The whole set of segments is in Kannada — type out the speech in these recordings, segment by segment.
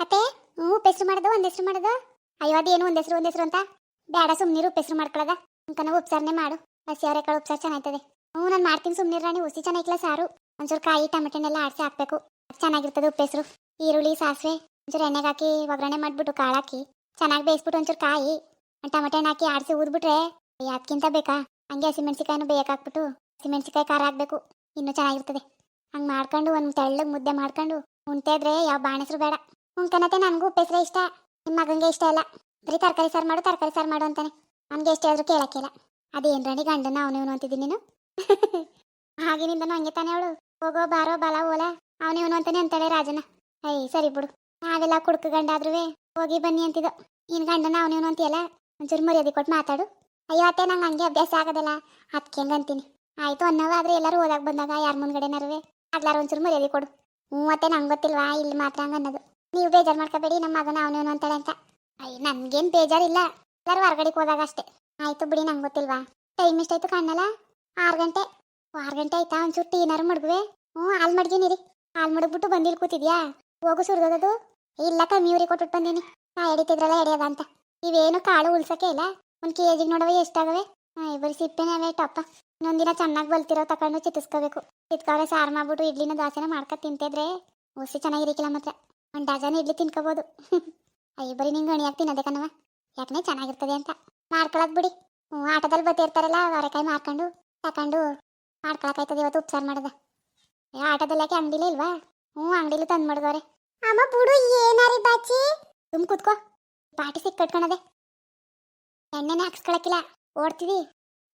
ಅತ್ತೆ, ಹ್ಞೂ ಉಪ್ಪೆಸ್ರು ಮಾಡೋದು, ಒಂದು ಹೆಸರು ಮಾಡೋದು. ಅಯ್ಯೋ, ಅದೇನು, ಒಂದು ಹೆಸರು ಒಂದು ಹೆಸರು ಅಂತ. ಬೇಡ ಸುಮ್ನಿರು ಉಪ್ಪೆಸ್ರು ಮಾಡ್ಕೊಳ್ಳೋದ ಅಂಕನ ಉಪ್ಸಾರನೆ ಮಾಡು. ಹಸಿ ಅವರೆಕಾಳು ಉಪ್ಸಾರು ಚೆನ್ನಾಗ್ತದೆ. ಹ್ಞೂ, ನಾನು ಮಾಡ್ತೀನಿ ಸುಮ್ನಿರು ರಾಣಿ ಹುಸಿ ಚೆನ್ನಾಗಿಲ್ಲ ಸಾರು. ಒಂಚೂರು ಕಾಯಿ, ಟಮಟೆನೆಲ್ಲ ಆಡಿಸಿ ಹಾಕ್ಬೇಕು. ಚೆನ್ನಾಗಿರ್ತದೆ ಉಪ್ಪೆಸ್ರು. ಈರುಳ್ಳಿ, ಸಾಸಿವೆ, ಒಂಚೂರು ಎಣ್ಣೆಗೆ ಹಾಕಿ ಒಗ್ಗರಣೆ ಮಾಡಿಬಿಟ್ಟು ಕಾಳು ಹಾಕಿ. ಚೆನ್ನಾಗಿ ಬೇಯಿಸ್ಬಿಟ್ಟು ಒಂಚೂರು ಕಾಯಿ ಟಮಟೆ ಹಾಕಿ ಆಡಿಸಿ ಊದ್ಬಿಟ್ರೆ ಅದಕ್ಕಿಂತ ಬೇಕಾ? ಹಂಗೆ ಹಸಿಮೆಣ್ಸಿಕಾಯಿನೂ ಬೇಯಕ್ಕೆ ಹಸಿಮೆಣ್ಸಿಕಾಯಿ ಖಾರ ಹಾಕ್ಬೇಕು. ಇನ್ನೂ ಚೆನ್ನಾಗಿರ್ತದೆ. ಹಂಗೆ ಮಾಡ್ಕೊಂಡು ಒಂದು ತೆಳ್ಳಗೆ ಮುದ್ದೆ ಮಾಡ್ಕೊಂಡು ಉಣ್ತಾ ಇದ್ರೆ ಯಾವ ಬಾಣಸ್ರು ಬೇಡ. ಉಣ್ಕನತೆ ನನಗೂ ಉಪ್ಪೆಸ್ರೆ ಇಷ್ಟ. ನಿಮ್ಮ ಮಗನಿಗೆ ಇಷ್ಟ ಇಲ್ಲ. ಬರೀ ತರಕಾರಿ ಸಾರು ಮಾಡು, ತರಕಾರಿ ಸಾರು ಮಾಡು ಅಂತಾನೆ. ನನ್ಗೆ ಎಷ್ಟು ಹೇಳಿದ್ರು ಕೇಳಕ್ಕಿಲ್ಲ. ಅದೇನ್ ರಾಣಿ ಗಂಡನ, ಅವನೇ ಇವನು ಅಂತಿದ್ದೀನಿ ನೀನು? ಹಾಗೇನಿಂದನು ಹಂಗೆ ತಾನೇ ಅವಳು. ಹೋಗೋ, ಬಾರೋ, ಬಲ, ಓಲ, ಅವನೇ ಇವನು ಅಂತಾನೆ ಅಂತಾಳೆ ರಾಜನ. ಐ ಸರಿ ಬಿಡು. ನಾವೆಲ್ಲ ಕುಡ್ಕ ಗಂಡಾದ್ರೂ ಹೋಗಿ ಬನ್ನಿ ಅಂತಿದ್ದು ಇನ್ ಗಂಡನ ಅವನಿವನು ಅಂತೀಯಲ್ಲ? ಒಂಚೂರು ಮರ್ಯಾದೆ ಕೊಟ್ಟು ಮಾತಾಡು. ಅಯ್ಯೋ, ಅತ್ತೆ, ನಂಗೆ ಹಂಗೆ ಅಭ್ಯಾಸ ಆಗೋದಿಲ್ಲ. ಅದಕ್ಕೆ ಅಂತೀನಿ? ಆಯ್ತು ಆದರೆ ಎಲ್ಲರೂ ಓದಾಕ್ ಬಂದಾಗ ಯಾರ ಮುಂದ್ಗಡೆನಾರುವೆ ಆಗ್ಲಾರ ಒಂಚೂರು ಮರ್ಯಾದೆ ಕೊಡು. ಹ್ಞೂ ಅತ್ತೆ, ನಂಗೆ ಗೊತ್ತಿಲ್ವಾ? ಇಲ್ಲಿ ಮಾತ್ರ ಹಂಗೆ ಅನ್ನೋದು. ನೀವು ಬೇಜಾರು ಮಾಡ್ಕೋಬೇಡಿ ನಮ್ಮ ಮಗನ ಅವನೇನು ಅಂತಾಳೆ ಅಂತ. ಅಯ್ಯ, ನನ್ಗೇನು ಬೇಜಾರಿಲ್ಲ. ಎಲ್ಲರೂ ಹೊರಗಡೆ ಹೋದಾಗ ಅಷ್ಟೇ. ಆಯ್ತು ಬಿಡಿ, ನಂಗೆ ಗೊತ್ತಿಲ್ವಾ? ಟೈಮ್ ಎಷ್ಟಾಯ್ತು ಕಾಣಲ್ಲ ಆರು ಗಂಟೆ. ಆರು ಗಂಟೆ ಆಯ್ತಾ? ಒಂಚೂರು ಟೀನಾರು ಮಡ್ಗುವೆ? ಹ್ಞೂ, ಹಾಲು ಮಡ್ಗಿನಿರಿ ಹಾಲು ಮಡಗ್ಬಿಟ್ಟು ಬಂದಿಲ್ಲಿ ಕೂತಿದ್ಯಾ? ಹೋಗು ಸುರಿದೋದದು. ಇಲ್ಲ ಕಮ್ಮಿ ಊರಿಗೆ ಕೊಟ್ಬಿಟ್ಟು ಬಂದೀನಿ. ನಾ ಎಡಿತಿದ್ರಲ್ಲ, ಎಡೆಯದ ಅಂತ. ಇವೇನು ಕಾಳು ಉಳ್ಸಕ್ಕೆ ಇಲ್ಲ? ಒಂದು ಕೆ ಜಿಗೆ ನೋಡವೆ ಎಷ್ಟಾಗವೆ? ಹಾಂ ಬರೀ ಸಿಪ್ಪೆನೇ ಅವೇ ಟಪ್ಪ. ಇನ್ನೊಂದಿನ ಚೆನ್ನಾಗಿ ಬಲ್ತಿರೋ ತಗೊಂಡು ಚಿತ್ತಿಸ್ಕೋಬೇಕು ಚಿತ್ಕಾವೆ ಸಾರು ಮಾಡ್ಬಿಟ್ಟು, ಇಡ್ಲಿನ ದೋಸೆನ ಮಾಡ್ಕೊ ತಿಂತಿದ್ರೆ ಹುಸಿ ಚೆನ್ನಾಗಿರಿಕಿಲ್ಲ ಮಾತ್ರ. ಒಂದು ಡಜನ್ ಇಡ್ಲಿ ತಿನ್ಕೋಬೋದು. ಅಯ್ಯ ಬರೀ ನಿಂಗೆ ಗಣಿಯಾಗಿ ತಿನ್ನೋದೆ ಕಣವ ಯಾಕನೆ ಚೆನ್ನಾಗಿರ್ತದೆ ಅಂತ. ಮಾಡ್ಕೊಳಕ್ ಬಿಡಿ. ಹ್ಞೂ ಆಟದಲ್ಲಿ ಬತ್ತಿರ್ತಾರಲ್ಲ, ಅವರೆಕಾಯಿ ಮಾರ್ಕೊಂಡು, ತಕೊಂಡು ಮಾಡ್ಕೊಳಕಾಯ್ತದೆ ಇವತ್ತು ಉಪ್ಸಾರು ಮಾಡದ. ಏ, ಆಟದಲ್ಲಿ ಯಾಕೆ ಅಂಗಡಿಲೇ ಇಲ್ವಾ? ಹ್ಞೂ ಅಂಗಡಿಲಿ ತಂದು ಮಾಡಿದವ್ರೆ. ಅಮ್ಮ ಬುಡು, ಏನಾರಿ ಬಾಚಿ? ತುಮ್ ಕುತ್ಕೋ. ಪಾಟಿ ಸಿಕ್ ಕಟ್ಕೊಳದೆ ಎಣ್ಣೆನೆ ಹಾಕ್ಸ್ಕೊಳಕಿಲ್ಲ. ಓಡ್ತೀವಿ.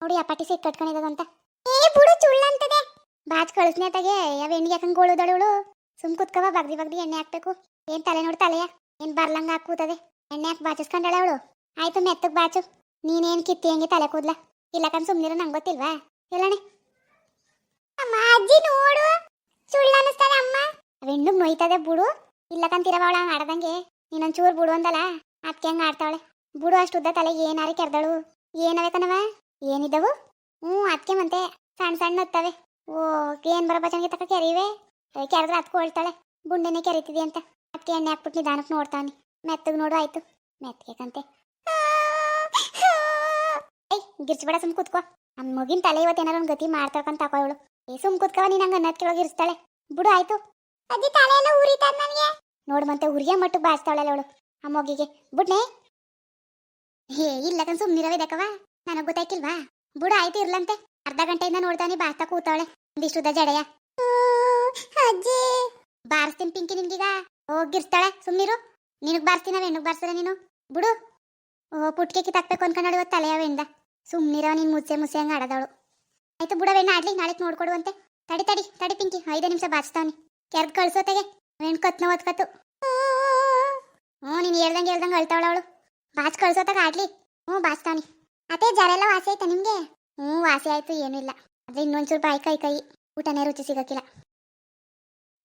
ನೋಡಿ, ಆ ಪಾಟಿ ಸಿಕ್ ಕಟ್ಕೊಂಡಿರೋದಂತ ಏ, ಬುಡು, ಚುಳ್ಳಂತದೆ. ಬಾಚ್ ಕಳಿಸ್ನೇ ತಗೆ ಯಾವ ಎಣ್ಣೆ ಹಾಕಂಗ್ ಗೋಳುದಳು ಸುಮ್ ಕುತ್ಕವ ಬಗ್ದಿ ಬಗ್ದಿ ಎಣ್ಣೆ ಹಾಕ್ಬೇಕು. ಏನ್ ತಲೆ ನೋಡಿ ಏನ್ ಬರ್ಲಂಗ ಹಾಕೂತದೆ ಎಣ್ಣೆ ಹಾಕಿ ಬಾಚಿಸ್ಕೊಂಡಾಳೆ ಅವಳು. ಆಯ್ತು, ಮೆತ್ತಗ್ ಬಾಚು. ನೀನೇನ್ ಕಿತ್ತಿ ಹಂಗೆ ತಲೆ ಕೂದ್ಲ? ಇಲ್ಲಕಂದ್ ಸುಮ್ನಿರ, ನಂಗೆ ಗೊತ್ತಿಲ್ವಾ? ಇಲ್ಲಣೆ ಅಮ್ಮ, ಅಜ್ಜಿ ನೋಡು. ಸುಳ್ಳು ಅನ್ನಿಸ್ತಾನೆ ಅಮ್ಮ. ಅವೆಣ್ಣು ಮೊಯ್ತದೆ ಬುಡು. ಇಲ್ಲಕಂತಿರ ಅವಳ ಆಡ್ದಂಗೆ. ನೀನೊಂದ್ ಚೂರ್ ಬುಡು ಅಂದಲ್ಲ ಅದಕ್ಕೆ ಹಂಗ ಆಡ್ತಾವಳೆ. ಬುಡು ಅಷ್ಟು ಉದ್ದ ತಲೆ ಏನಾರಿ ಕೆರ್ದಳು. ಏನವೆ ಕಣವ ಏನಿದ್ದವು ಹ್ಞೂ ಅದಕ್ಕೆ ಮತ್ತೆ ಸಣ್ಣ ಸಣ್ಣ ಹತ್ತವೆ. ಓ, ಏನ್ ಬರೋ ಬಚನ್ಗೆ ತಕ ಕೆರಿವೆ? ಕೆರೆದ್ರೆ ಅದಕ್ಕೂ ಹೇಳ್ತಾಳೆ? ಬುಂಡೆನೆ ಕೆರಿತಿದೆ ಅಂತ. ಅದಕ್ಕೆ ಎಣ್ಣೆ ಹಾಕ್ಬಿಟ್ಟು ನಿಧಾನಕ್ಕೆ ನೋಡ್ತಾನೆ ಮೆತ್ತಗೆ ನೋಡು, ಆಯ್ತು. ಮೆತ್ತಗೆ ಕಂತೆ. ಏಯ್, ಗಿರ್ಚ್ಬೇಡ, ಸುಮ್ ಕೂತ್ಕೋ. ನಮ್ಮ ಮಗಿನ ತಲೆ ಇವತ್ತು ಏನಾರ ಒಂದು ಗತಿ ಮಾಡ್ತಾಳ್ಕಂತ ತಕೋ ಏ, ಸುಮ್ ಕೂತ್ಕವ ನೀನು ಹಂಗೆ ಅನ್ನತ್ ಕೆಳಗೆ ಇರಿಸ್ತಾಳೆ. ಬಿಡು, ಆಯ್ತು. ಅಜ್ಜಿ ತಲೆ ಎಲ್ಲ ಉರಿತಾದ ನನಗೆ. ನೋಡು ಮತ್ತೆ ಉರಿಯ ಮಟ್ಟು ಬಾಚ್ತಾವಳಲ್ಲ ಅವಳು. ಆ ಮಗಿಗೆ ಬಿಡ್ನೆ. ಹೇ ಇಲ್ಲ ಕನ್ ಸುಮ್ಮನಿರವೇ ದಕ್ಕವ ನನಗೆ ಗೊತ್ತಾಯ್ಕಿಲ್ವಾ? ಬಿಡು, ಆಯ್ತು, ಇರ್ಲಂತೆ. ಅರ್ಧ ಗಂಟೆಯಿಂದ ನೋಡ್ತಾನೆ, ಬಾಸ್ತಾ ಕೂತಾವಳೆ ಒಂದಿಷ್ಟುದ ಜಡೆಯ. ಅಜ್ಜಿ. ಬಾರಿಸ್ತೀನಿ ಪಿಂಕಿ ನಿನ್ಗೀಗ. ಹೋಗಿರ್ತಾಳೆ ಸುಮ್ನಿರು. ನಿನಗೆ ಬಾರಿಸ್ತೀನ ಹೆಣ್ಣು ಬಾರಿಸ್ತಾರೆ ನೀನು? ಬಿಡು. ಓ, ಪುಟ್ಕೆ ಕಿತ್ತಾಕ್ಬೇಕು ಅನ್ಕೊಂಡು ಇವತ್ತು ತಲೆಯವೆಂದ ಸುಮ್ಮನಿರೋ ನೀನ್ ಮುಚ್ಚೆ ಮುಚ್ಚೆ ಹಂಗೆ ಆಡದವಳು ಆಯ್ತು ಬಿಡವೇನ ಆಡ್ಲಿ ನಾಳೆ ನೋಡ್ಕೊಡುವಂತೆ ತಡಿ ತಡಿ ತಡಿ ಪಿಂಕಿ, ಐದೇ ನಿಮಿಷ ಬಾರಿಸ್ತಾವನಿ. ಕೆರ್ದ್ ಕಳ್ಸೋತೆಗೆ ಹೆಣ್ಣು ಕತ್ನ ಓದ್ಕತ್ತು ಹ್ಞೂ ನೀನು ಹೇಳ್ದಂಗೆ ಹೇಳ್ದಂಗೆ ಅಳ್ತಾವಳು ಅವಳು. ಬಾಚ್ ಕಳ್ಸೋತಾಗ ಆಡ್ಲಿ ಹ್ಞೂ ಬಾಚ್ತಾವನಿ ಅದೇ ಜರೆಲ್ಲ ವಾಸಿ ಆಯ್ತಾ ನಿಮಗೆ? ಹ್ಞೂ ವಾಸಿ ಆಯ್ತು, ಏನೂ ಇಲ್ಲ. ಆದ್ರೆ ಇನ್ನೊಂಚೂರು ಬಾಯಿ, ಕೈ ಕೈ. ಊಟನೇ ರುಚಿ ಸಿಗಕ್ಕಿಲ್ಲ.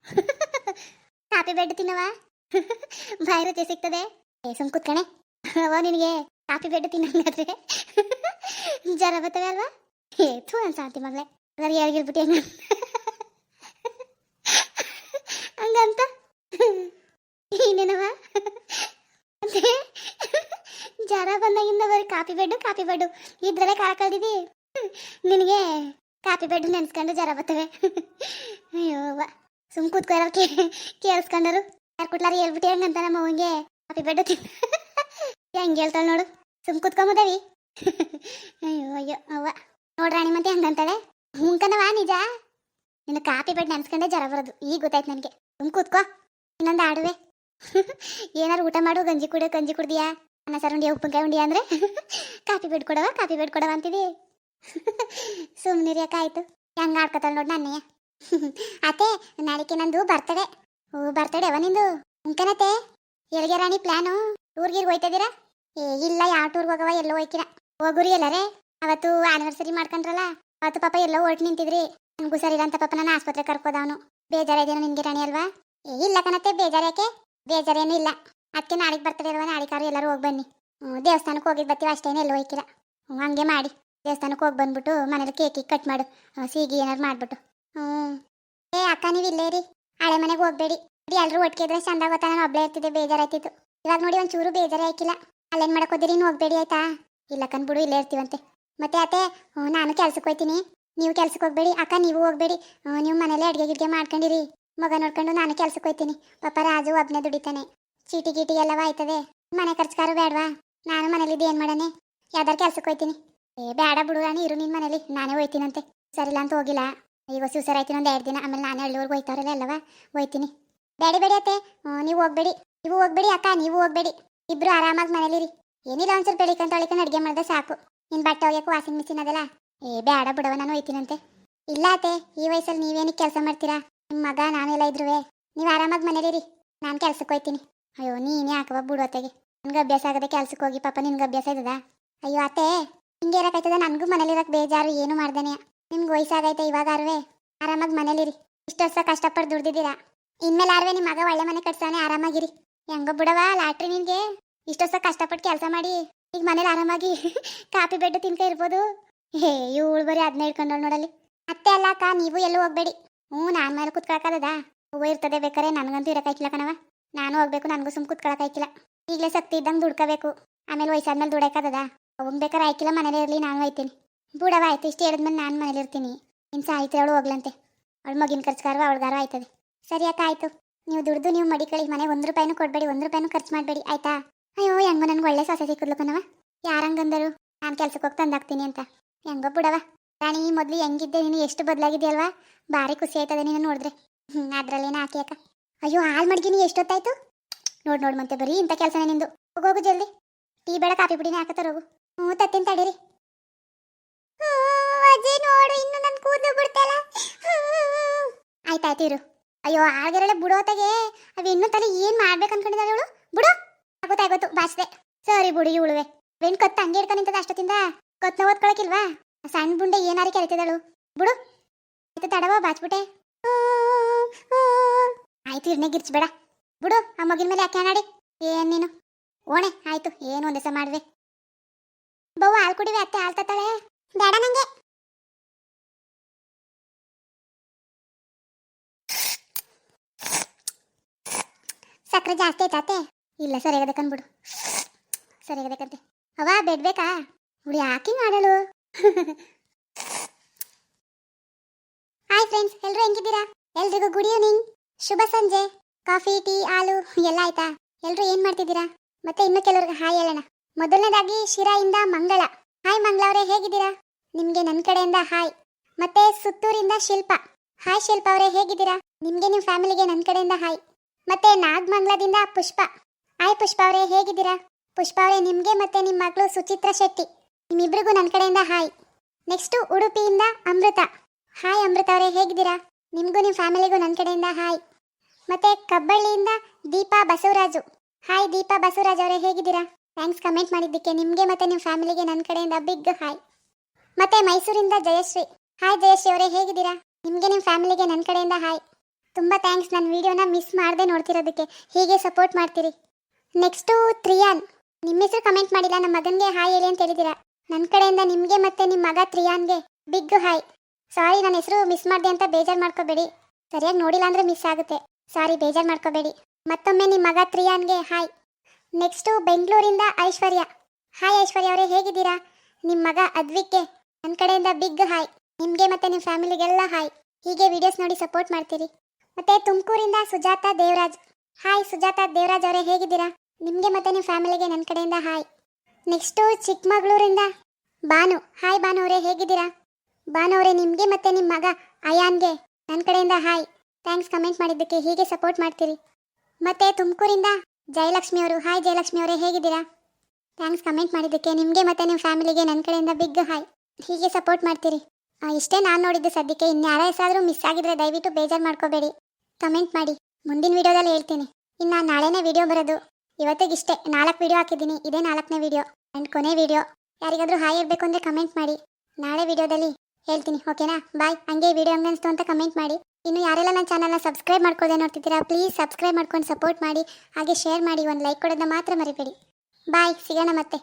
ಕಾಪಿ ಬೆಡ್ ತಿನ್ನವ ಬಾಯಿ ರುಚಿ ಸಿಗ್ತದೆ. ಏ, ಸುಮ್ ಕುತ್ಕಣೆ ಅವ ನಿನಗೆ ಕಾಫಿ ಬೆಡ್ ತಿನ್ನಂಗಾದ್ರೆ ಜರ ಬರ್ತವೆ ಅಲ್ವಾ? ಏ, ಥೂ ಅನ್ಸಾಂತಿ ಮಗಳೇ. ಅದ್ರ ಯಾರಿಗಿರ್ಬಿಟ್ಟು ಹೆಂಗ? ಹಂಗಂತ? ಏನೇನವ ಜ್ವರ ಬಂದಾಗಿಂದ ಬರೀ ಕಾಫಿ ಬೆಡ್ಡು ಕಾಫಿ ಬೆಡ್ಡು. ಇದ್ರಲ್ಲೇ ಕಾಲ ನಿನಗೆ ಕಾಫಿ ಬೆಡ್ ನೆನ್ಸ್ಕೊಂಡು ಜ್ವರ ಅಯ್ಯೋ ಅವ್ವ. ಸುಮ್ ಕೂತ್ಕೊರ ಕೇಳಿಸ್ಕೊಂಡರು. ಯಾರು ಕುಟ್ಲಾರ ಹೇಳ್ಬಿಟ್ಟು ಹೆಂಗಂತ ನಮ್ಮ ಅವಂಗೆ ಕಾಫಿ ಬೆಡ್ಡು ಹೆಂಗೆ ಹೇಳ್ತಾಳೆ ನೋಡು. ಸುಮ್ ಕೂತ್ಕೊಂಬುದವಿ. ಅಯ್ಯೋ ಅಯ್ಯೋ, ಅವ್ವ. ನೋಡ್ರಾಣಿ ಮತ್ತೆ ಹಂಗಂತಾಳೆ. ಹುಂಕನವ ನಿಜ? ನಿನ್ನ ಕಾಪಿ ಬೆಡ್ ನೆನ್ಸ್ಕೊಂಡೆ ಜರ ಬರೋದು. ಈಗ ಗೊತ್ತಾಯ್ತು ನನಗೆ. ಸುಮ್ ಕೂತ್ಕೋ. ಇನ್ನೊಂದು ಆಡುವೆ. ಏನಾರು ಊಟ ಮಾಡು, ಗಂಜಿ ಕುಡಿಯೋ ಗಂಜಿ ಕುಡ್ದಿಯಾ? ಅನ್ನ ಸಾರು ಉಂಡಿಯಾ, ಉಪ್ಪಿನಕಾಯಿ ಉಂಡಿಯಾ ಅಂದ್ರೆ? Coffee bed Kodava coffee bed Kodava ಅಂತಿದಿ. ಸುಮ್ಮನಿರಿ ಆಯ್ತು. ಹೆಂಗ ಆಡ್ಕೊತಾಳೆ ನೋಡಿ ನನ್ನೇ. ಅತ್ತೆ ನಾಳೆಗೆ ನಂದು ಬರ್ತಡೆ ಓ ಬರ್ತಡೆ ಅವ ನಿಂದು? ಉಂಕನತ್ತೆ ಎಲ್ಗೆ ರಾಣಿ ಪ್ಲಾನು ಟೂರ್ಗಿರ್ ಹೋಯ್ತದಿರಾ ಏ, ಇಲ್ಲ, ಯಾವ ಟೂರ್ಗೆ ಹೋಗವ, ಎಲ್ಲೋ ಹೋಯ್ಕಿರ ಹೋಗುರಿ ಎಲ್ಲರೇ ಅವತ್ತು ಆನಿವರ್ಸರಿ ಮಾಡ್ಕೊಂಡ್ರಲ್ಲ, ಅವತ್ತು ಪಾಪ ಎಲ್ಲೋ ಹೊರ್ಟು ನಿಂತಿದ್ರಿ. ನನ್ಗೂ ಸರಿ ಇಲ್ಲ ಅಂತ ಪಾಪ ನಾನು ಆಸ್ಪತ್ರೆ ಕರ್ಕೋದವನು ಬೇಜಾರಿದೇನೋ ನಿನ್ಗೆ ರಾಣಿ ಅಲ್ವಾ? ಏ, ಇಲ್ಲ ಕಣತ್ತೆ, ಬೇಜಾರ ಯಾಕೆ? ಬೇಜಾರೇನು ಇಲ್ಲ. ಅದಕ್ಕೆ ನಾಳೆಗೆ ಬರ್ತಡೆ ಇಲ್ವಾ ನಾಳೆಗಾರು ಎಲ್ಲರೂ ಹೋಗಿ ಬನ್ನಿ. ಹ್ಞೂ ದೇವಸ್ಥಾನಕ್ಕೆ ಹೋಗಿದ್ದು ಬರ್ತೀವಿ ಅಷ್ಟೇನು ಎಲ್ಲೋ ಹೋಯ್ಕಿರ ಹ್ಞೂ ಹಂಗೆ ಮಾಡಿ. ದೇವಸ್ಥಾನಕ್ಕೆ ಹೋಗಿ ಬಂದ್ಬಿಟ್ಟು ಮನೇಲಿ ಕೇಕಿಗೆ ಕಟ್ ಮಾಡು. ಸೀಗಿ ಏನಾರು ಮಾಡ್ಬಿಟ್ಟು. ಹ್ಞೂ. ಏ, ಅಕ್ಕ, ನೀವು ಇಲ್ಲೇ ರೀ ಹಳೆ ಮನೆಗೆ ಹೋಗ್ಬೇಡಿ. ಎಲ್ಲರೂ ಒಟ್ಟಿಗೆ ಚಂದ ಗೊತ್ತಾ ನಾನು ಒಬ್ಬಳೇ ಇರ್ತಿದ್ದೆ, ಬೇಜಾರಾಯ್ತಿತ್ತು. ಇವಾಗ ನೋಡಿ ಒಂಚೂರು ಬೇಜಾರೇ ಆಯ್ಕಿಲ್ಲ ಅಲ್ಲೇನ್ ಹೋದಿರಿ, ನೀವು ಹೋಗ್ಬೇಡಿ, ಆಯ್ತಾ? ಇಲ್ಲ ಬಿಡು, ಇಲ್ಲೇ ಇರ್ತೀವಂತೆ. ಮತ್ತೆ ಅತ್ತೆ ನಾನು ಕೆಲ್ಸಕ್ಕೆ ಹೋಯ್ತೀನಿ. ನೀವು ಕೆಲ್ಸಕ್ಕೆ ಹೋಗ್ಬೇಡಿ. ಅಕ್ಕ, ನೀವು ಹೋಗ್ಬೇಡಿ. ನೀವು ಮನೇಲಿ ಅಡುಗೆ ಗಿಡ್ಗೆ ಮಾಡ್ಕೊಂಡಿರಿ. ಮಗ ನೋಡ್ಕೊಂಡು ನಾನು ಕೆಲ್ಸಕ್ಕೆ ಹೋಯ್ತೀನಿ. ಪಾಪ ರಾಜು ಒಬ್ನೇ ದುಡಿತಾನೆ. ಚೀಟಿ ಗೀಟಿ ಎಲ್ಲವ ಆಯ್ತದೆ ಮನೆ ಖರ್ಚ್ಕಾರು ಬೇಡವಾ ನಾನು ಮನೇಲಿದ್ದು ಏನು ಮಾಡನೆ? ಯಾವ್ದಾರು ಕೆಲ್ಸಕ್ಕೆ ಹೋಯ್ತೀನಿ. ಏ ಬೇಡ ಬಿಡು ರಾಣಿ, ಇರು ನಿನ್ನ ಮನೇಲಿ. ನಾನೇ ಹೋಯ್ತೀನಂತೆ. ಸರಿಲ್ಲ ಅಂತ ಹೋಗಿಲ್ಲ. ಈಗ ಆಯ್ತು ಒಂದು ಎರಡು ದಿನ. ಆಮೇಲೆ ನಾನು ಹಳ್ಳಿಯವ್ರಿಗೆ ಹೋಯ್ತಾರಲ್ಲ ಅಲ್ಲವ? ಹೋಯ್ತೀನಿ. ಬೇಡಿ ಬೇಡಿ ಅತ್ತೆ. ನೀವು ಹೋಗ್ಬೇಡಿ. ನೀವು ಹೋಗ್ಬೇಡಿ ಅಕ್ಕ, ನೀವು ಹೋಗ್ಬೇಡಿ. ಇಬ್ರು ಆರಾಮಾಗಿ ಮನೇಲಿರಿ. ಏನಿಲ್ಲ ಒಂಚೂರು ಬೆಳಿಕಂತ ತೊಳಿಕೊಂಡು ಅಡುಗೆ ಮಾಡಿದ್ರೆ ಸಾಕು. ನಿನ್ನ ಬಟ್ಟೆ ಒಗ್ಯಕ್ಕೆ ವಾಷಿಂಗ್ ಮಿಷಿನ್ ಅದಲ್ಲ? ಏ ಬೇಡ ಬಿಡವ ನಾನು ಹೋಯ್ತೀನಂತೆ. ಇಲ್ಲ ಅತ್ತೆ, ಈ ವಯಸ್ಸಲ್ಲಿ ನೀವೇನಿಗೆ ಕೆಲಸ ಮಾಡ್ತೀರಾ? ನಿಮ್ಮ ಮಗ, ನಾನೆಲ್ಲ ಇದ್ರುವೆ. ನೀವು ಆರಾಮಾಗಿ ಮನೇಲಿರಿ. ನಾನು ಕೆಲ್ಸಕ್ಕೆ ಹೋಯ್ತೀನಿ. ಅಯ್ಯೋ, ನೀನೇ ಹಾಕವ ಬಿಡು ಅತ್ತೆಗೆ? ನನ್ಗೆ ಅಭ್ಯಾಸ ಆಗದೆ ಕೆಲ್ಸಕ್ಕೆ ಹೋಗಿ ಪಾಪ ನಿನ್ಗೆ ಅಭ್ಯಾಸ ಇದ್ದದ ಅಯ್ಯೋ, ಅತ್ತೆ, ಹಿಂಗೆ ಇರಕ್ಕಾಯ್ತದ ನನಗೂ ಮನೇಲಿರೋಕೆ ಬೇಜಾರು, ಏನು ಮಾಡ್ದೇನೆ? ನಿಮ್ಗೆ ವಯಸ್ಸಾಗೈತೆ ಇವಾಗ ಅರ್ವೆ? ಆರಾಮಾಗಿ ಮನೇಲಿರಿ. ಇಷ್ಟು ವರ್ಷ ಕಷ್ಟಪಟ್ಟು ದುಡ್ದಿದ್ದೀರಾ. ಇನ್ಮೇಲೆ ಆರ್ವೆ ನಿಮ್ಮ ಮಗ ಒಳ್ಳೆ ಮನೆ ಕಟ್ಸಾನೆ ಆರಾಮಾಗಿರಿ. ಹೆಂಗೋ ಬಿಡವ ಲಾಟ್ರಿ ನಿನ್ಗೆ. ಇಷ್ಟು ವರ್ಷ ಕಷ್ಟಪಟ್ಟು ಕೆಲಸ ಮಾಡಿ, ಈಗ ಮನೇಲಿ ಆರಾಮಾಗಿ ಕಾಫಿ ಬೆಡ್ ತಿನ್ಕ ಇರ್ಬೋದು. ಹೇ, ಇವಳು ಬರೀ ಅದನ್ನ ಇಟ್ಕೊಂಡಳು ನೋಡಲಿ ಅತ್ತೆ ಅಲ್ಲ ಅಕ್ಕ, ನೀವು ಎಲ್ಲೂ ಹೋಗ್ಬೇಡಿ. ಹ್ಞೂ, ನಾನು ಮೇಲೆ ಕುತ್ಕೊಳಕ್ಕದ ಹೂವು ಇರ್ತದೆ ಬೇಕಾರೆ, ನನಗಂತೂ ಇರಕ್ಕಾಯ್ಕಿಲ್ಲ ಕಣವ ನಾನು ಹೋಗ್ಬೇಕು, ನನಗೂ ಸುಮ್ ಐಕಿಲ್ಲ ಈಗಲೇ ಸಕ್ತಿ ಇದ್ದಂಗೆ ದುಡ್ಕೋಬೇಕು. ಆಮೇಲೆ ವಯಸ್ಸಾದ್ಮೇಲೆ ದುಡಕ್ಕದ ಅವಂಗ್ ಬೇಕಾರೆ ಆಯ್ಕಿಲ್ಲ, ಮನೇಲಿ ಇರಲಿ, ನಾನು ಹೋಯ್ತೀನಿ ಬುಡವ ಆಯ್ತು, ಇಷ್ಟು ಹೇಳಿದ್ಮೇಲೆ ನಾನು ಮನೇಲಿರ್ತೀನಿ ಇನ್ನು ಸಾಯ್ತು ಅವಳು ಹೋಗ್ಲಂತೆ. ಅವಳ ಮಗಿನ ಖರ್ಚುಗಾರು ಅವಳಗಾರು ಆಯ್ತದೆ. ಸರಿ ಅಕ್ಕ ಆಯ್ತು. ನೀವು ದುಡ್ದು ನೀವು ಮಡಿಕಳಿ ಮನೆ ಒಂದು ರೂಪಾಯಿನೂ ಕೊಡಬೇಡಿ, ಒಂದು ರೂಪಾಯಿನೂ ಖರ್ಚು ಮಾಡಬೇಡಿ, ಆಯ್ತಾ? ಅಯ್ಯೋ, ಹೆಂಗೋ ನನಗೆ ಒಳ್ಳೆ ಸೊಸೆ ಸಿಕ್ಕಿದ್ಲು ಕಣವ ಯಾರಂಗಂದರು ನಾನು ಕೆಲ್ಸಕ್ಕೆ ಹೋಗಿ ತಂದಾಕ್ತೀನಿ ಅಂತ. ಹೆಂಗೋ ಬಿಡವ. ರಾಣಿ ಮೊದಲು ಹೆಂಗಿದ್ದೆ, ನೀನು ಎಷ್ಟು ಬದಲಾಗಿದೆಯಲ್ವಾ? ಭಾರಿ ಖುಷಿ ಆಯ್ತದೆ ನೀನು ನೋಡಿದ್ರೆ. ಹ್ಞೂ ಅದರಲ್ಲೇನ ಹಾಕಿ ಅಕ್ಕ ಅಯ್ಯೋ ಹಾಲು ಮಡ್ಗಿನಿ, ಎಷ್ಟೊತ್ತಾಯ್ತು? ನೋಡಿ ನೋಡಿ ಮತ್ತೆ ಬರೀ ಇಂಥ ಕೆಲಸನೇ ನಿಂದು. ಹೋಗೋಗು ಜಲ್ದಿ. ಟೀ ಬೇಡ, ಕಾಫಿ ಪುಡಿನೇ ಹಾಕತ್ತಾರೋಗು ಹ್ಞೂ, ತತ್ತಿನ ತಡೀರಿ. ಅಜ್ಜಿ ನೋಡು, ಇನ್ನು ನನ್ನ ಕೂದಲು ಬಿಡ್ತಲ್ಲ. ಆಯ್ತಾಯ್ತು ಇರು. ಅಯ್ಯೋ ಆಗಿರಲ್ಲ ಬಿಡೋತಾಗೆ ಅವ ಇನ್ನು ತಲೆ ಏನ್ ಮಾಡ್ಬೇಕು ಅನ್ಕೊಂಡಿದ್ದಾಳೆ ಇವಳು? ಬಿಡು. ಆಗೋತು ಬಾಚ್ದೆ. ಸರಿ ಬಿಡು ಇವಳುವೆ ಬೆಣ್ ಕತ್ತು ಹಂಗೆ ಇಡ್ಕೊಂಡು ನಿಂತದ ಅಷ್ಟೊತ್ತಿಂದ? ಕತ್ನ ಓದ್ಕೊಳಕಿಲ್ವಾ ಸಣ್ಣ ಬುಂಡೆ ಏನಾರು ಕೆರಿತಿದಳು ಬಿಡು. ಆಯ್ತು, ತಡವ, ಬಾಚ್ಬಿಟ್ಟೆ. ಆಯ್ತು, ಇರ್ನೆ ಗಿರ್ಚ್ಬೇಡ ಬಿಡು. ಆ ಮಗಿನ ಮೇಲೆ ಯಾಕೆ ನಾಡಿ ಏನ್ ನೀನು? ಓಣೆ, ಆಯ್ತು, ಏನು ಒಂದೇ ಸಹ ಮಾಡ್ವೆ. ಬವ್ವ ಕುಡಿವೆ, ಅತ್ತೆ ಹಾಲು ತತ್ತಾಳೆ. ಬೇಡ ನಂಗೆ. ಸಕ್ಕರೆ ಜಾಸ್ತಿ ಆಯ್ತಾತೆ ಇಲ್ಲ ಸರಿಯಾಗದಕ್ಕನ್ಬಿಡು ಸರಿಯಾಗದಕ್ಕಂತೆ ಸರಿಯಾಗದೆ ಅವ ಬೇಡ್ಬೇಕಾ ಹುಡಿ ಯಾಕೆ ಮಾಡಲು. ಹಾಯ್ ಫ್ರೆಂಡ್ಸ್ ಎಲ್ಲರೂ ಹೆಂಗಿದ್ದೀರಾ? ಎಲ್ರಿಗೂ ಗುಡ್ ಈವ್ನಿಂಗ್ ಶುಭ ಸಂಜೆ. ಕಾಫಿ, ಟೀ, ಹಾಲು, ಎಲ್ಲ ಆಯ್ತಾ? ಎಲ್ಲರೂ ಏನ್ ಮಾಡ್ತಿದ್ದೀರಾ? ಮತ್ತೆ ಇನ್ನು ಕೆಲವ್ರಿಗೆ ಹಾಯ್ ಹೇಳೋಣ. ಮೊದಲನೇದಾಗಿ ಶಿರಾಯಿಂದ ಮಂಗಳ. ಹಾಯ್ ಮಂಗಳ ಅವರೇ, ಹೇಗಿದ್ದೀರಾ? ನಿಮ್ಗೆ ನನ್ನ ಕಡೆಯಿಂದ ಹಾಯ್ ಮತ್ತೆ ಸುತ್ತೂರಿಂದ ಶಿಲ್ಪ. ಹಾಯ್ ಶಿಲ್ಪ ಅವರೇ, ಹೇಗಿದ್ದೀರಾ? ನಿಮ್ಗೆ ನಿಮ್ಮ ಫ್ಯಾಮಿಲಿಗೆ ನನ್ನ ಕಡೆಯಿಂದ ಹಾಯ್ ಮತ್ತೆ ನಾಗಮಂಗ್ಲದಿಂದ ಪುಷ್ಪ. ಹಾಯ್ ಪುಷ್ಪ ಅವರೇ, ಹೇಗಿದ್ದೀರಾ? ಪುಷ್ಪ ಅವರೇ, ನಿಮ್ಗೆ ಮತ್ತೆ ನಿಮ್ಮ ಮಗಳು ಸುಚಿತ್ರ ಶೆಟ್ಟಿ. ನಿಮ್ಮಿಬ್ರಿಗೂ ನನ್ನ ಕಡೆಯಿಂದ ಹಾಯ್ ನೆಕ್ಸ್ಟು ಉಡುಪಿಯಿಂದ ಅಮೃತ. ಹಾಯ್ ಅಮೃತ ಅವರೇ, ಹೇಗಿದ್ದೀರಾ? ನಿಮ್ಗೂ ನಿಮ್ಮ ಫ್ಯಾಮಿಲಿಗೂ ನನ್ನ ಕಡೆಯಿಂದ ಹಾಯ್ ಮತ್ತೆ ಕಬ್ಬಳ್ಳಿಯಿಂದ ದೀಪಾ ಬಸವರಾಜು. ಹಾಯ್ ದೀಪಾ ಬಸವರಾಜ್ ಅವರೇ, ಹೇಗಿದ್ದೀರಾ? ಥ್ಯಾಂಕ್ಸ್ ಕಮೆಂಟ್ ಮಾಡಿದ್ದಕ್ಕೆ. ನಿಮಗೆ ಮತ್ತೆ ನಿಮ್ಮ ಫ್ಯಾಮಿಲಿಗೆ ನನ್ನ ಕಡೆಯಿಂದ ಬಿಗ್ ಹಾಯ್ ಮತ್ತೆ ಮೈಸೂರಿಂದ ಜಯಶ್ರೀ. ಹಾಯ್ ಜಯಶ್ರೀ ಅವರೇ, ಹೇಗಿದ್ದೀರಾ? ನಿಮಗೆ ನಿಮ್ಮ ಫ್ಯಾಮಿಲಿಗೆ ನನ್ನ ಕಡೆಯಿಂದ ಹಾಯ್ ತುಂಬ ಥ್ಯಾಂಕ್ಸ್ ನನ್ನ ವೀಡಿಯೋನ ಮಿಸ್ ಮಾಡದೆ ನೋಡ್ತಿರೋದಕ್ಕೆ. ಹೀಗೆ ಸಪೋರ್ಟ್ ಮಾಡ್ತೀರಿ. ನೆಕ್ಸ್ಟು ತ್ರಿಯಾನ್ ನಿಮ್ಮ ಹೆಸರು ಕಮೆಂಟ್ ಮಾಡಿಲ್ಲ ನಮ್ಮ ಮಗನಿಗೆ ಹಾಯ್ ಹೇಳಿ ಅಂತ ಹೇಳಿದ್ದೀರಾ? ನನ್ನ ಕಡೆಯಿಂದ ನಿಮಗೆ ಮತ್ತೆ ನಿಮ್ಮ ಮಗ ತ್ರಿಯಾನ್ಗೆ ಬಿಗ್ ಹಾಯ್ ಸಾರಿ ನನ್ನ ಹೆಸರು ಮಿಸ್ ಮಾಡಿದೆ ಅಂತ ಬೇಜಾರು ಮಾಡ್ಕೋಬೇಡಿ. ಸರಿಯಾಗಿ ನೋಡಿಲ್ಲ ಅಂದರೆ ಮಿಸ್ ಆಗುತ್ತೆ. ಸಾರಿ ಬೇಜಾರು ಮಾಡ್ಕೋಬೇಡಿ. ಮತ್ತೊಮ್ಮೆ ನಿಮ್ಮ ಮಗ ತ್ರಿಯಾನ್ಗೆ ಹಾಯ್ ನೆಕ್ಸ್ಟು ಬೆಂಗಳೂರಿಂದ ಐಶ್ವರ್ಯ ಹಾಯ್ ಐಶ್ವರ್ಯ ಅವರೇ, ಹೇಗಿದ್ದೀರಾ? ನಿಮ್ಮ ಮಗ ಅದ್ವಿಕ್ಗೆ ನನ್ನ ಕಡೆಯಿಂದ ಬಿಗ್ ಹಾಯ್ ನಿಮಗೆ ಮತ್ತೆ ನಿಮ್ಮ ಫ್ಯಾಮಿಲಿಗೆಲ್ಲ ಹಾಯ್ ಹೀಗೆ ವಿಡಿಯೋಸ್ ನೋಡಿ ಸಪೋರ್ಟ್ ಮಾಡ್ತೀರಿ. ಮತ್ತು ತುಮಕೂರಿಂದ ಸುಜಾತ ದೇವರಾಜ್. ಹಾಯ್ ಸುಜಾತ ದೇವರಾಜ್ ಅವರೇ, ಹೇಗಿದ್ದೀರಾ? ನಿಮಗೆ ಮತ್ತೆ ನಿಮ್ಮ ಫ್ಯಾಮಿಲಿಗೆ ನನ್ನ ಕಡೆಯಿಂದ ಹಾಯ್ ನೆಕ್ಸ್ಟು ಚಿಕ್ಕಮಗಳೂರಿಂದ ಬಾನು. ಹಾಯ್ ಬಾನು ಅವರೇ, ಹೇಗಿದ್ದೀರಾ? ಬಾನು ಅವರೇ, ನಿಮಗೆ ಮತ್ತು ನಿಮ್ಮ ಮಗ ಅಯಾನ್ಗೆ ನನ್ನ ಕಡೆಯಿಂದ ಹಾಯ್ ಥ್ಯಾಂಕ್ಸ್ ಕಮೆಂಟ್ ಮಾಡಿದ್ದಕ್ಕೆ ಹೀಗೆ ಸಪೋರ್ಟ್ ಮಾಡ್ತೀರಿ. ಮತ್ತು ತುಮಕೂರಿಂದ ಜಯಲಕ್ಷ್ಮಿ ಅವರು ಹಾಯ್ ಜಯಲಕ್ಷ್ಮಿ ಅವರೇ, ಹೇಗಿದ್ದೀರಾ? ಥ್ಯಾಂಕ್ಸ್ ಕಮೆಂಟ್ ಮಾಡಿದ್ದಕ್ಕೆ ನಿಮಗೆ ಮತ್ತೆ ನಿಮ್ಮ ಫ್ಯಾಮಿಲಿಗೆ ನನ್ನ ಕಡೆಯಿಂದ ಬಿಗ್ ಹಾಯ್ ಹೀಗೆ ಸಪೋರ್ಟ್ ಮಾಡ್ತೀರಿ. ಇಷ್ಟೇ ನಾನು ನೋಡಿದ್ದು ಸದ್ಯಕ್ಕೆ. ಇನ್ಯಾರ ಹೆಸಾದರೂ ಮಿಸ್ ಆಗಿದ್ರೆ ದಯವಿಟ್ಟು ಬೇಜಾರು ಮಾಡ್ಕೋಬೇಡಿ. ಕಮೆಂಟ್ ಮಾಡಿ. ಮುಂದಿನ ವಿಡಿಯೋದಲ್ಲಿ ಹೇಳ್ತೀನಿ. ಇನ್ನು ನಾಳೆನೇ ವೀಡಿಯೋ ಬರೋದು. ಇವತ್ತಿಗೆ ಇಷ್ಟೇ ನಾಲ್ಕು ವಿಡಿಯೋ ಹಾಕಿದ್ದೀನಿ. ಇದೇ ನಾಲ್ಕನೇ ವೀಡಿಯೋ ಆ್ಯಂಡ್ ಕೊನೆ ವಿಡಿಯೋ ಯಾರಿಗಾದರೂ ಹಾಯ್ ಇರಬೇಕು ಅಂದರೆ ಕಮೆಂಟ್ ಮಾಡಿ. ನಾಳೆ ವೀಡಿಯೋದಲ್ಲಿ ಹೇಳ್ತೀನಿ. ಓಕೆನಾ ಬಾಯ್ ಹಂಗೆ ವೀಡಿಯೋ ಹಂಗೆ ಅನಿಸ್ತು ಅಂತ ಕಮೆಂಟ್ ಮಾಡಿ. ಇನ್ನು ಯಾರೆಲ್ಲ ನನ್ನ ಚಾನಲ್ನ ಸಬ್ಸ್ಕ್ರೈಬ್ ಮಾಡ್ಕೊಳ್ಳದೆ ನೋಡ್ತಿದ್ದೀರಾ ಪ್ಲೀಸ್ ಸಬ್ಸ್ಕ್ರೈಬ್ ಮಾಡ್ಕೊಂಡು ಸಪೋರ್ಟ್ ಮಾಡಿ, ಹಾಗೆ ಶೇರ್ ಮಾಡಿ, ಒಂದು ಲೈಕ್ ಕೊಡೋದನ್ನ ಮಾತ್ರ ಮರಿಬೇಡಿ. ಬಾಯ್ ಸಿಗೋಣ ಮತ್ತೆ.